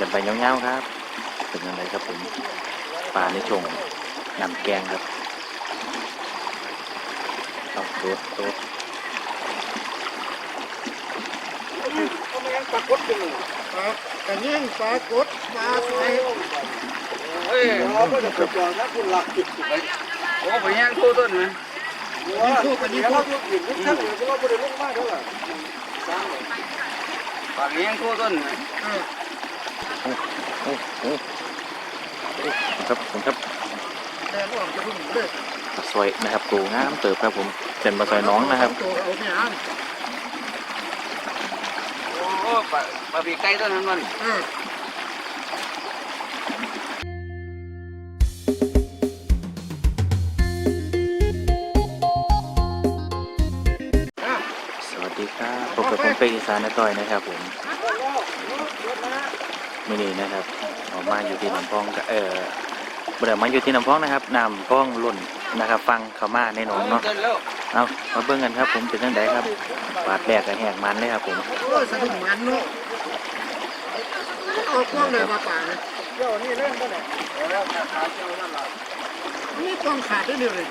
กันไปยาวๆครับ เป็นยังไงครับผมปลาในชงนำแกงครับเอาโดดโดดก็ไม่งั้นปลากดเป็นปลากระเงี้ยงปลากดปลาใสเฮ้ยเราก็จะไปจอดนะคุณหลักจิตไปโอ้ไปย่างทั่วต้นไหมนี่คู่กันนี่คู่กันนี่คู่กันนี่เราไม่ได้ลงมากเท่าไหร่สร้างเลยปากย่างทั่วต้นไหมโอ้โห ครับผมครับแต่ว่าจะพึ่งเลยปลาซอยนะครับปูงามเติบครับผมเป็นปลาซอยน้องนะครับตัวเอาเนี่ยอันโอ้ปลาปลาปีกไก่ต้นนั้นมันเออสวัสดีครับพบกับผมเป็กอีสานนต่อยนะครับผม มื่อนี้นะครับออกมาอยู่ที่ลำพองก็เออเบื่อมาอยู่ที่ลำพองนะครับน้ำพ้องล้นนะครับ ฟังเขามาในหนองเนาะเอามาเบิ่งกันครับผมเป็นจังไดครับบาดแรกกับแหกมันเลยครับผมโอ้ยสะดุ้งมันเนาะเอากล้องเลยมาป่าเลยเจ้านี่เล่นก็ได้แล้วขาเจ้านั่นล่ะนี่กล้องขาดได้เดียวเลย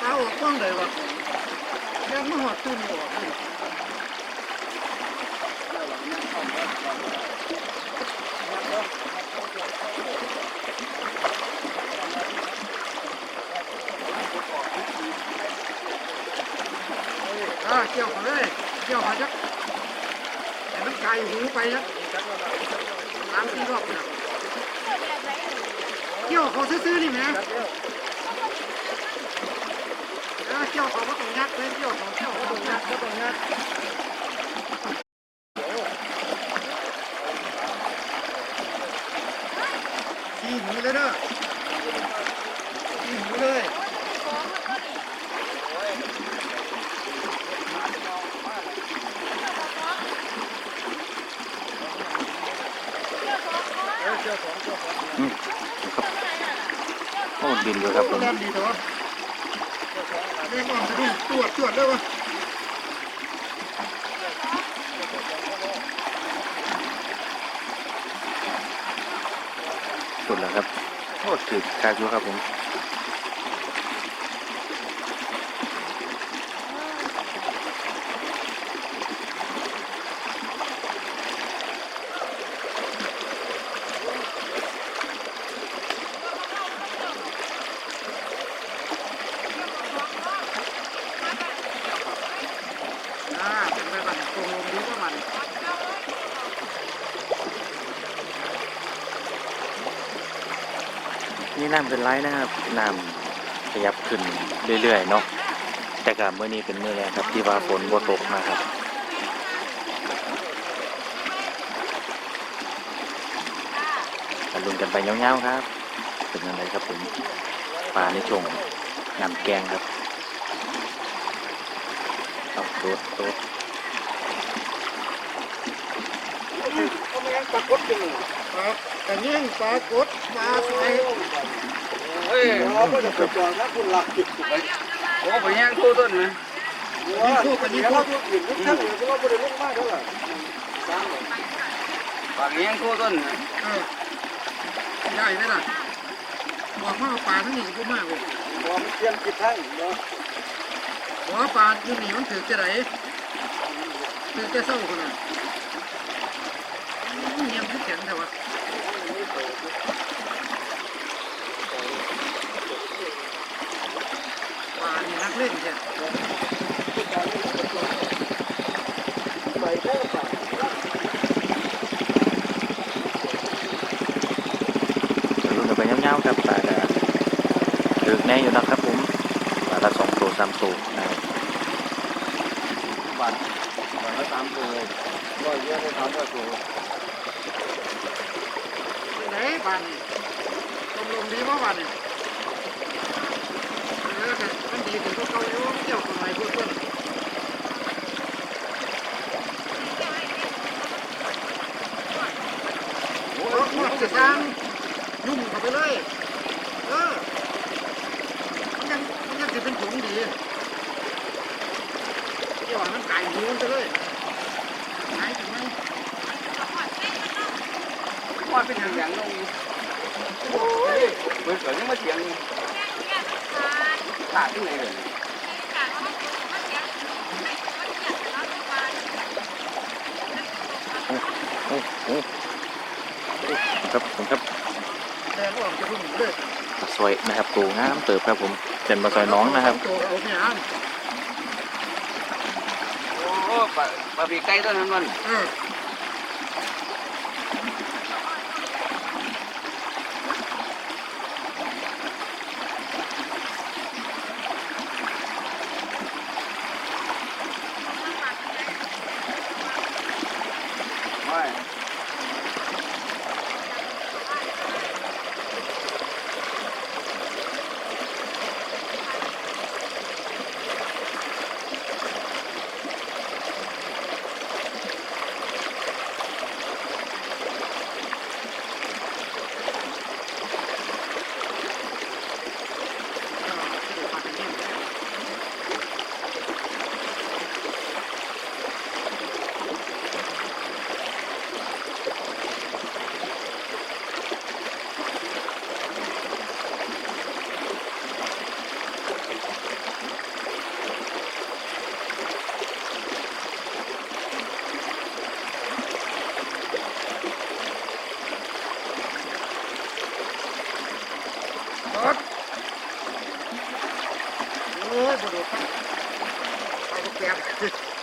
เอาออกกล้องเลยวะยังไม่หอดตุ้มออกเลย อ่าเกี่ยวเขาเลย สักแต่มันไกลหูไปนะสามสี่รอบนะเกี่ยวเขาซื้อๆนี่ไหมเกี่ยวเขาก็ต้องยัดเลยเกี่ยวเขาเกี่ยวเขาต้องยัดก็ต้องยัดขี้หนีเลยเด้อขี้หนีเลย อืม ครับโอ้ดินอยู่ครับผมแล่นดีเถอะเรียกว่าสะดุ้งตรวจตรวจเลยวะสุดแล้วครับโอ้ถือคากอยู่ครับผม อ่าเป็นไปบันตรงลงดีกว่ามัน น้ำเป็นไรนะครับน้ำขยับขึ้นเรื่อยๆเนาะแต่กับเมื่อนี้เป็นเมื่อแรกครับที่ว่าฝนบ่ตกนะครับกันลุ้นกันไปยาวๆครับ เป็นยังไงครับผมปลาในชงน้ำแกงครับเอาโดดโดดก็ไม่งั้น ปากดเป็นปลากระเงี้งปลากดปลาใสเฮ้ยเราก็จะไปจอดนะคุณหลักจิตไปโอ้ไปย่างทั่ต้นไหมนี่คู่กันนี่คู่กันนี่คู่กันนี่เราไม่ได้ลงมากเท่าไหร่สร้างเลยปากย่างทั่ต้นไหมเออได้ไหมล่ะบอกว่าปลาทั้งนี้ก็มากเลยบอกมันเตรียมกินทั้งเนาะบอกว่าปลาที่นี่มันถือจะไหนถือจะเศร้าขนาด เงียบที่แข็งแต่ว่าปลานี่นักเล่นใช่ไปเท่าปากจะลุ้นกันไปยาวๆครับปลาจะถึกแน่อยู่นะครับผมปลาละสองตัวสามตัวนะครับบาทบาละสามตัวร้อยเยอะเลยสามร้อยตัว ไหนปลานี่ตรงลงดีเพราะปลานี่เออแต่มันดีถึงพวกเขาอยู่เกี่ยวกับไม้พวกเพื่อนโอ้โหจะสร้างยุ่งเข้าไปเลย เออ มันยังมันยังจะเป็นผงดีเดี๋ยวมันไก่หูมันไปเลยหายถึงไหม พอดเป็นอย่างอย่างลงโอ้ยเบิดก็ยังมาเสียงขาดที่ไหนเลยครับผมครับซอยนะครับปูงามเติบครับผมเป็นปลาซอยน้องนะครับโอ้ปลาปลาปีไก่ตัวนั้นมัน เออ ไม่ รถโอ้ยบไดครับเอาลูกแก้มเอารถอีกโอ้ตัวหลายตัวเท่านั้นเนาะตั้งเอาไว้ท่านเวลาจะดูเขาก็ถือเ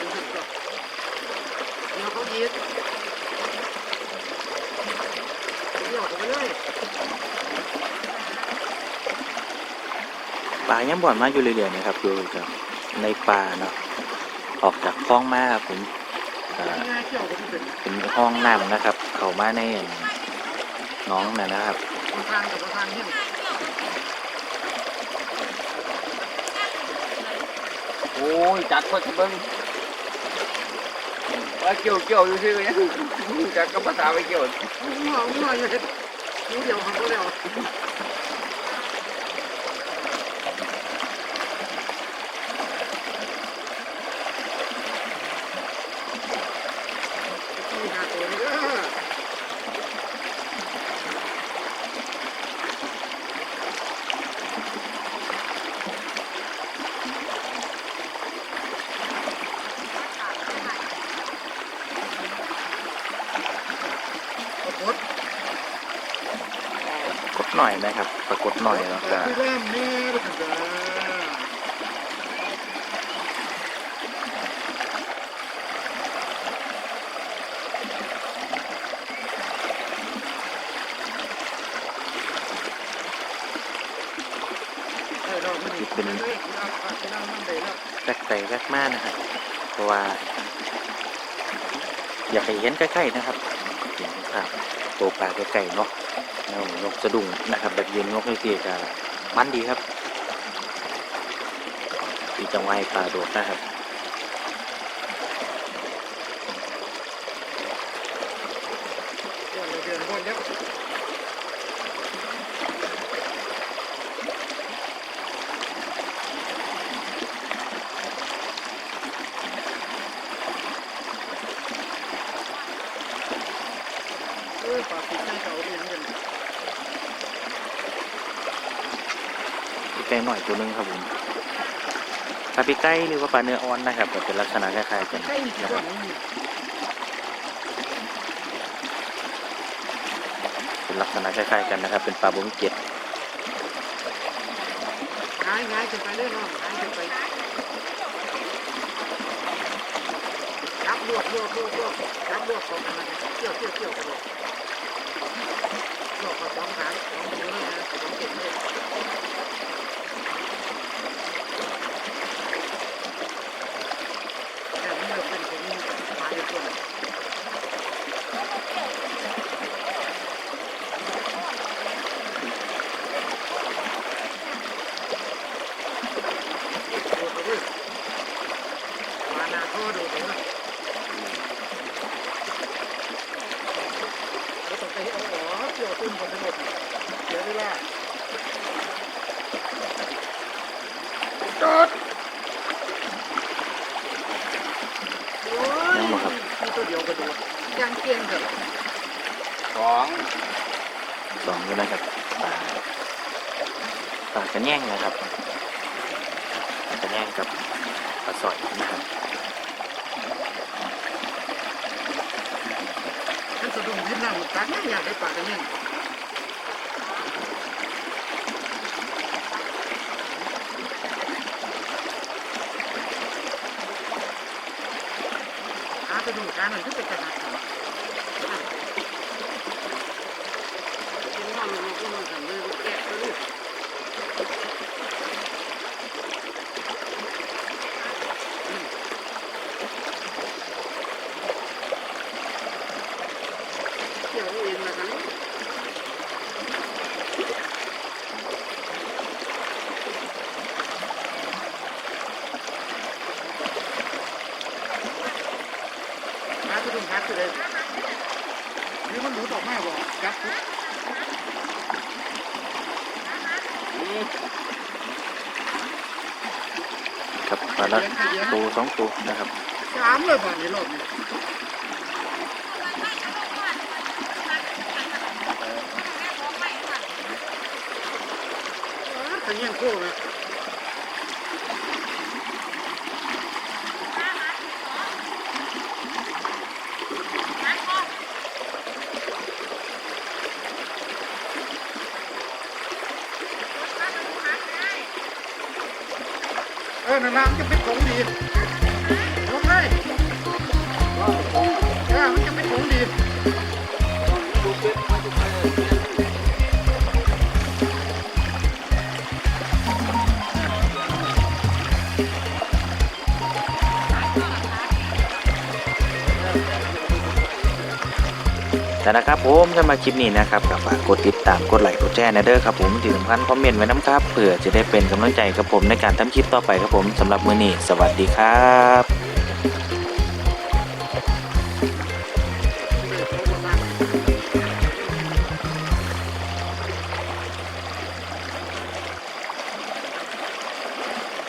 ป็นถึงก็เดี๋ยวเขายีดเดี๋ยวเขาไปเลยปลายังบ่อนมาอยู่เรื่อยๆนะครับอยู่กับ ในป่าเนาะออกจากคลองมาครับผมเอ่อง่ายเกี่ยวกับที่เป็นเป็นห้องน้ำนะครับ เข้ามาในหน้องน่ะนะครับทางกับทางเนี่ยโอ้ยจัดคนเบิ้งว่าเกี่ยวเกี่ยวอยู่ซื่อเนี่ยจัดกับภาษาไปเกี่ยวหัวหัวอยู่เห็ดหูเดียวหันก็เดียวนี่หาตัวนี้เด้อ กด กด หน่อยนะครับ ปรากฏหน่อยแล้วก็เริ่มแม่ด้วยกันจ้าเออเราไม่ได้เป็นเลยเราอาจจะนั่งมันได้แล้วแวกไปแวกมานะครับ เพราะว่า อยากให้เห็นใกล้ๆนะครับเห็นภาพโตปลาใกล้ๆเนาะแล้ว นกสะดุ้งนะครับ แบบยืนนกไม่เสียก็มันดีครับ มีจังหวะให้ปลาโดดนะครับ เดือนเดือนคนเดียวเออปากติดให้เขาเองกัน ปีกไก่หน่อยตัวหนึงครับผมปลาปีไก่หรือว่าปลาเนื้ออ่อนนะครับก็เป็นลักษณะคล้ายๆกันนะครับเป็นลักษณะคล้ายๆกันนะครับ เป็นปลาบงเจ็ดง่ายง่ายขึ้นไปเรื่อยๆหายจะไปรับลวกลวกลวกลวกจับลวกของมันเกี่ยวเกี่ยวเกี่ยวกันลวกลวกกับสองหางสองมือนะสองเจ็ดเลยแต่มันเริ่มเป็นของปลาอยู่ตัว ดูไปดิมานาโทษดูไปนะ จอดโอ้ย ยังบ่ครับ มีตัวเดียวกระโดดยังเกียงเถอะ สองสองอยู่นะครับปลาปลากระแยงนะครับปลากระแยงกับปลาสอยนะครับมันสะดุ้งยิ้มหน้าหมดกันยังอยากได้ปลากันยังหาสะดุ้งกันหน่อยที่เป็นกระดาษเป็นว่ามันก็มันกันเลยแกะไปลูก เกี่ยวเองนะครับมาจะดึงพัดเลยนี่มันหลุดออกมาบ่จับปุ๊บ ครับป ลาละตัวสองตัวนะครับสามเลยบ่นี่รอบนี้ขยันโค้งนะ เออน้ำจะเป็นของดี แต่นะครับผมสำหรับคลิปนี้นะครับก็ฝากกดติดตามกดไลค์กดแชร์นะเด้อครับผมที่สำคัญคอมเมนต์ไว้น้ำครับเผื่อจะได้เป็นกำลังใจกับผมในการทำคลิปต่อไปครับผมสำหรับมื้อนี้สวัสดีครับ